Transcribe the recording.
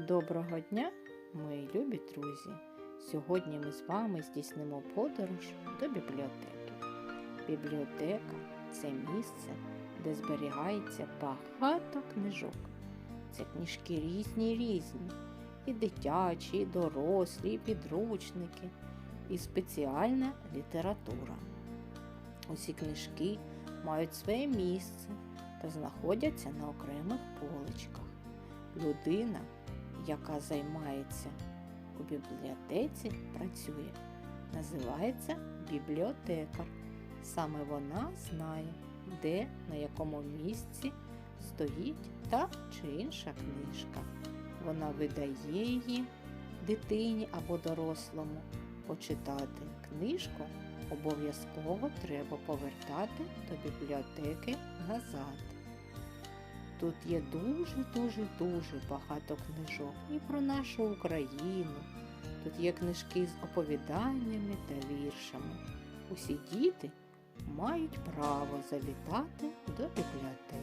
Доброго дня, мої любі друзі! Сьогодні ми з вами здійснимо подорож до бібліотеки. Бібліотека це місце, де зберігається багато книжок. Це книжки різні різні, і дитячі, і дорослі, і підручники, і спеціальна література. Усі книжки мають своє місце та знаходяться на окремих поличках. Людина, яка займається у бібліотеці, працює, називається бібліотекар. Саме вона знає, де, на якому місці стоїть та чи інша книжка. Вона видає її дитині або дорослому. Почитати книжку обов'язково треба повертати до бібліотеки назад. Тут є дуже-дуже-дуже багато книжок і про нашу Україну. Тут є книжки з оповіданнями та віршами. Усі діти мають право завітати до бібліотеки.